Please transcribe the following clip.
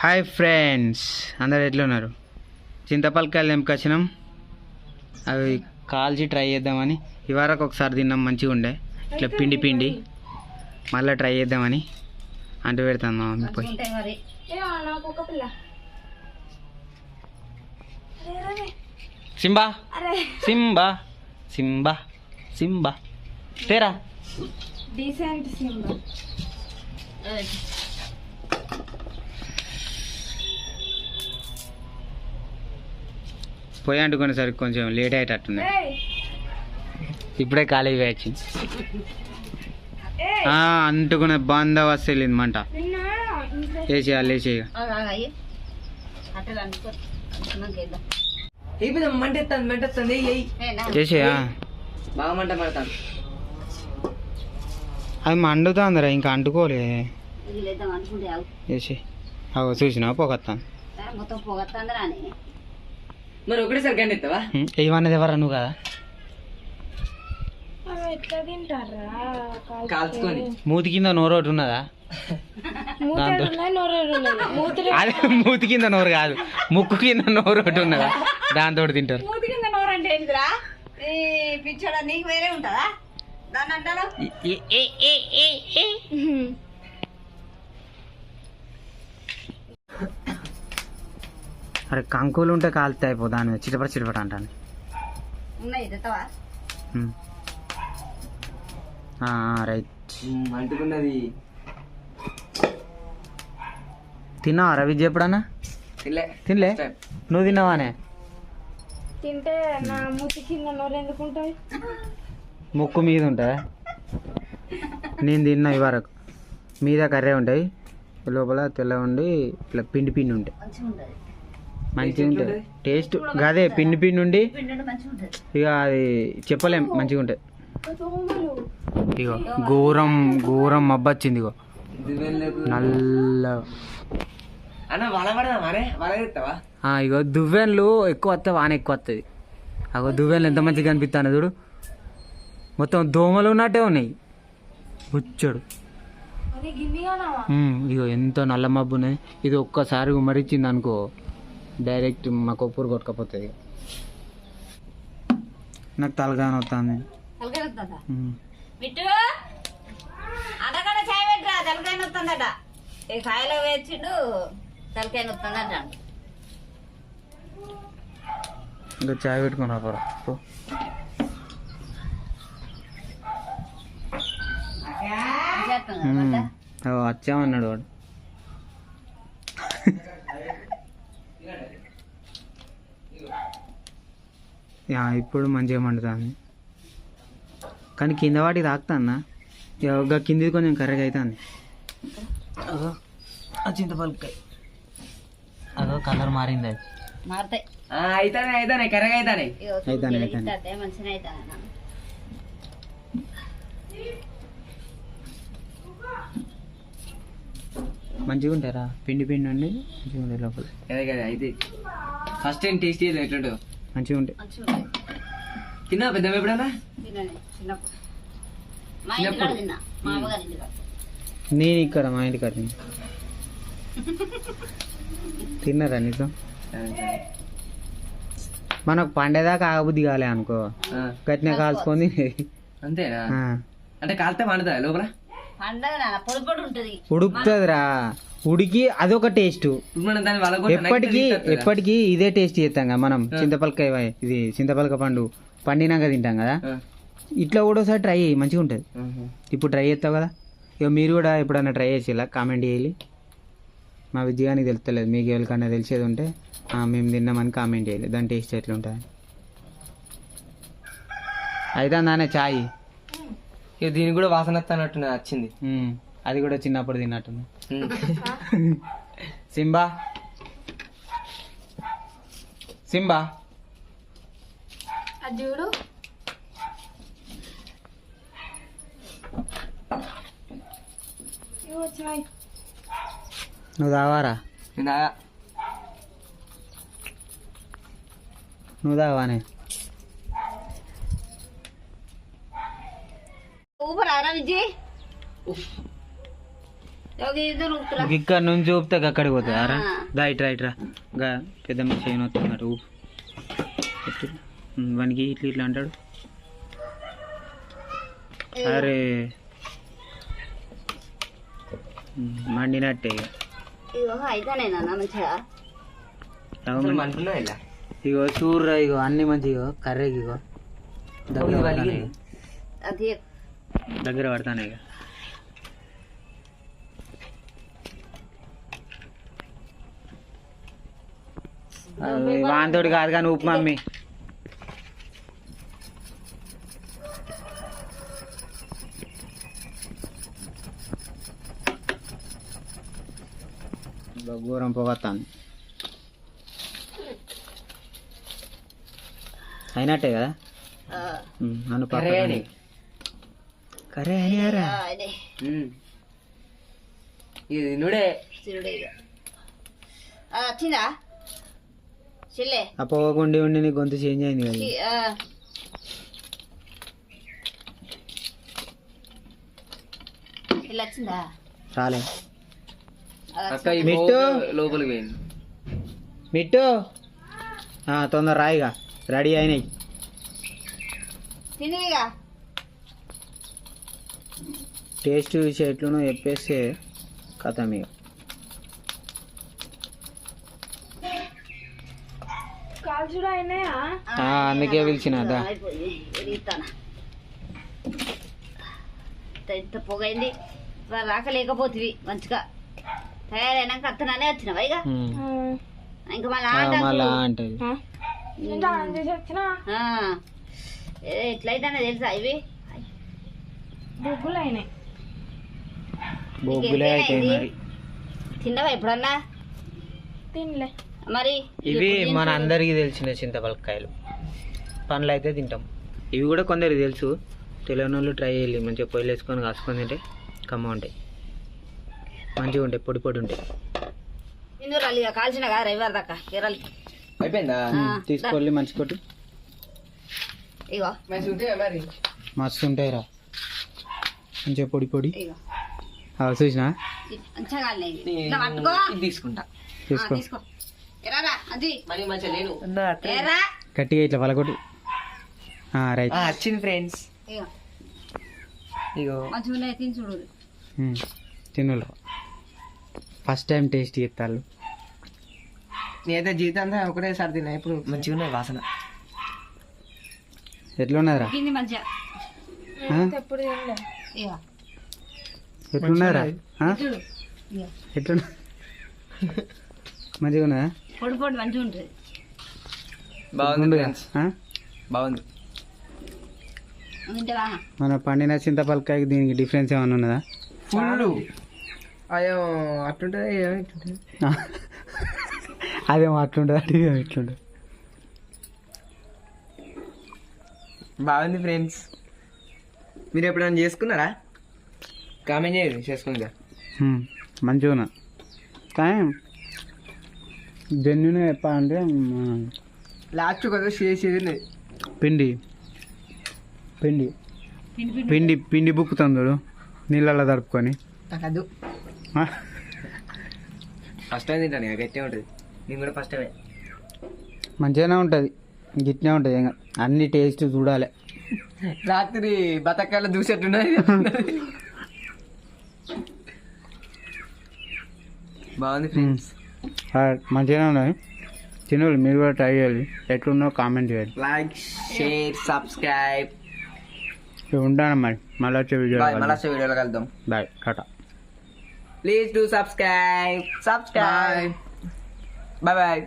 Hi friends అందరు ఎట్లున్నారు చింతపలకాయలు తెంపుకొచ్చినాం. అవి కాల్చి ట్రై చేద్దామని. ఇవరకు ఒకసారి తిన్నాం మంచిగా ఉండే. ఇట్లా పిండి పిండి. మళ్ళీ ట్రై చేద్దామని. అంటు పెడతాను మా మమ్మీ పోయి. ఉంటాయి మరి నాకు ఒక పిల్ల సింబా అరే సింబా సింబా సింబా. తేరా డీసెంట్ సింబల్ పోయి అంటుకునేసరికి కొంచెం లేట్ అయ్యేటట్టున్నాయి. ఇప్పుడే ఖాళీ ఆ, అంటుకునే బందోబస్తు వెళ్ళింది మంట వేసేయాలి వేసేయ? చేసేయా? బాగా మంట పడతాను అది మండుతుందిరా ఇంకా అంటుకోలే. చేసి చూసినా పోగొత్తాను మొత్తం పోగొత్తందిరా మరి ఒకటేసారి గంట ఎత్తావా? ఏమన్నది ఎవరా నువ్వు కదా? అవి ఎట్లా తింటారా? కాల్చుకొని. మూతి కింద నోరు ఒకటి ఉన్నదా? అదే మూతి కింద నోరు కాదు. ముక్కు కింద నోరు ఒకటి ఉన్నదా? దాంతో తింటారు. మూతి కింద నోరు అంటే ఏంటిదిరా? ఈ పిచ్చోడా నీకు వేరే ఉంటుందా? దాన్ని అంటారు? అరే కంకులు ఉంటే కాలితే అయిపో దాని మీద చిటపట చిటపట అంటాను. రైట్. అంటుకున్నది. తిన్నావా రవి ఎప్పుడన్నా? తినలే. తినలే? నువ్వు తిన్నావానే? తింటే నా మూతి కింద నోరు ఎందుకు ఉంటుంది ముక్కు మీద ఉంటుందా? నేను తిన్నా ఇవరకు మీద కర్రే ఉంటాయి లోపల తెల్ల ఉండి ఇట్లా పిండి పిండి ఉంటాయి. మంచిగా ఉంటుంది ఉంటుంది టేస్ట్ గదే పిండి పిండి ఉండి ఉంటుంది ఇక అది చెప్పలేం మంచిగా ఉంటాయి దోమలు. ఇగో ఘోరం ఘోరం మబ్బొచ్చింది ఇగో. నల్ల ఇగో దువ్వెన్లు ఎక్కువ వస్తే వాన ఎక్కువ వస్తుంది అగో దువ్వెన్లు ఎంత మంచిగా కనిపిస్తాను చూడు. మొత్తం దోమలు ఉన్నట్టే ఉన్నాయి. బుచ్చడు అది ఇగో ఎంత నల్ల మబ్బు ఉన్నది ఇది ఒక్కసారి ఉమరిచ్చింది అనుకో డైరెక్ట్ మా కొప్పురు కొట్టుకపోతుంది. నాకు తలగాని వస్తుంది తలకాయ తలకాయ వస్తుందట ఈ కాయలో వేచిండు తలకాయ వస్తుందట ఇంకా చాయ్ పెట్టుకుని రాపరా పో. ఉమ్. అగో వచ్చామన్నాడు వాడు. ఇప్పుడు మంచిగా మండుతుంది. కానీ కింద వాటికి తాకుతాన్నా ఇక కిందిది కొంచెం కర్రగా అవుతుంది చింతపలకాయ అగో కలర్ మారింది అది. మారుతాయి. మంచిగా అవుతాను మంచిగా ఉంటారా పిండి పిండి ఉండి మంచిగా ఉంటాయి లోపల. అదే కదా అయితే ఫస్ట్ టైం టేస్ట్ చేయలేదు ఎట్లుంటో మంచిగా ఉంటాయి పెద్ద ఎప్పుడన్నా? ఇంటికాడ తిన్నా ఇంటికాడ. నేను ఇక్కడ మా ఇంటికి తిన్నా. తిన్నారా నీతో మనకు పండేదాకా ఆగబుద్ధి కాలే అనుకో. గట్టిన కాల్చుకొని అంతేనా? అంటే కాలితే పండుతా లోపల? పండగ నాన్న ఉంటుంది ఉడికి అదొక టేస్ట్ ఎప్పటికీ ఎప్పటికీ ఇదే టేస్ట్ చేస్తాం కదా మనం. చింతపలకాయ ఇది చింతపలక పండు పండినాక తింటాం కదా. ఇట్లా కూడా ఒకసారి ట్రై చేయి మంచిగా ఉంటుంది. ఇప్పుడు ట్రై చేస్తావు కదా? ఇక మీరు కూడా ఎప్పుడైనా ట్రై చేసేలా? కామెంట్ చేయాలి. మా విజయానికి తెలుస్తలేదు మీకు ఎవరికన్నా తెలిసేది ఉంటే "ఆ, మేము తిన్నామని కామెంట్ చేయాలి. దాని టేస్ట్ ఎట్లుంటుంది? అయితే నానే చాయ్. ఇక దీనికి కూడా వాసన వస్తానట్టు వచ్చింది. అది కూడా చిన్నప్పుడు తిన్నట్టుంది. సింబా. సింబా. చూడు. నువ్వు తావారా. నువ్వు తావానే ఊపరారా విజయ్? ఇక్కడ నుంచి ఊపితే అక్కడికి పోతుంది. రా ఆ. దా ఇట్రా ఇట్రా గా పెద్ద చేయను. ఉమ్, వానికి ఇట్లా ఇట్లా అంటాడు. అరే. మండినట్టే. ఇగో మంచిగా. చూర్రా ఇగో అన్ని మంచి ఇగో కర్రీకి ఇగో. దగ్గర పడతానే దగ్గర పడతానే ఇక వాంతోడు కాదు కానీ ఉప్మా మమ్మీ. ఘోరం పోగొత్తాను అయినట్టే కదా? కర్రీ పక్కన అదే. ఉమ్. ఇది నుడే వచ్చిందా ఆ ఉండి నీ గొంతు చేంజ్ అయింది కదా. రాలే. మిట్టు. పోగు లోపలికి పోయింది. మిట్టు. ఆ, తొందర రాయిగా రెడీ అయినాయి. టేస్ట్ చూసి ఎట్లునో చెప్పేస్తే కథ ఇక అయినాయా? అందుకే పిలిచిన దా. అయిపోయింది ఎదుగుతానా ఇంత పొగైంది. ఇవాళ రాక లేకపోతుంది మంచిగా. తయారైనాక అత్తనానే వచ్చినావా ఇక. ఇంకా మళ్ళీ అంటది ఎట్లయితేనే తెలుసా ఇవి? బొగ్గులు అయినాయి బొగ్గులే తిన్నావా ఎప్పుడన్నా? తినలే. మరి ఇవి మన అందరికీ తెలిసిన చింతపలకాయలు. పండ్లు అయితే తింటాం. ఇవి కూడా కొందరికి తెలుసు. తెలియని వాళ్ళు ట్రై చేయాలి. మంచిగా పొయ్యిలు వేసుకొని కాసుకొని తింటే కమ్మ ఉంటాయి. మంచిగా ఉంటాయి. పొడి పొడి ఉంటాయి. ఇందు రాలి ఇక. కాల్చిన కదా రవివారి దాకా. కేరళ అయిపోయిందా? తీసుకోవాలి మంచి కొట్టి. ఇగో. మస్తు ఉంటాయి రా మంచిగా పొడి పొడి. చూసినా? తీసుకుంటా. తీసుకో. గట్టిగా ఇట్లా పలకొట్టు రైట్. ఆ, వచ్చింది ఫ్రెండ్స్ ఇగో. ఇగో. మంచిగా ఉన్నాయి తిని చూడు. తినులు. ఫస్ట్ టైం టేస్ట్ చేస్తారు నేనైతే జీవితం అంతా ఒకటేసారి తిన్నా ఇప్పుడు మంచిగా. ఉన్నాయి వాసన? చూడు. ఇగో. ఎట్లున్నా? మంచిగా ఉన్నదా పొడి పొడి మంచిగా ఉంటుంది. బాగుంది మన పండిన చింతపలకాయకి దీనికి డిఫరెన్స్ ఏమైనా ఉన్నదా? ఫుల్ అయ్యో అట్లుంటుంది. అదేమో అట్లుంటుంది అంటే ఇట్లుంటుంది. బాగుంది ఫ్రెండ్స్ మీరు ఎప్పుడైనా చేసుకున్నారా? కామెంట్ చేయండి చేసుకుందా. మంచిగా ఉన్నా కానీ జెన్యున్ చెప్పాలంటే లాస్ట్ కదా చేసేది పిండి. పిండి. పిండి పిండి బుక్కుతాం చూడు నీళ్ళల్లో తడుపుకొని? ఫస్ట్ టైం తింటాను ఇక గట్టిగా ఉంటుంది. నేను కూడా ఫస్ట్ టైమే. మంచిగానే ఉంటుంది గిట్నే ఉంటుంది ఇంకా అన్ని టేస్ట్ చూడాలి. రాత్రి బతకాల దూసేట్టున్నది బాగుంది ఫ్రెండ్స్ మంచిగానే ఉన్నాయి తినవాలి మీరు కూడా ట్రై చేయాలి. ఎట్లున్నో కామెంట్ చేయాలి. లైక్ షేర్ సబ్స్క్రైబ్ ఉంటాను మరి. మళ్ళీ వచ్చే వీడియో బాయ్ మళ్ళీ వీడియోలో కలుద్దాం. Bye tata please do subscribe subscribe bye bye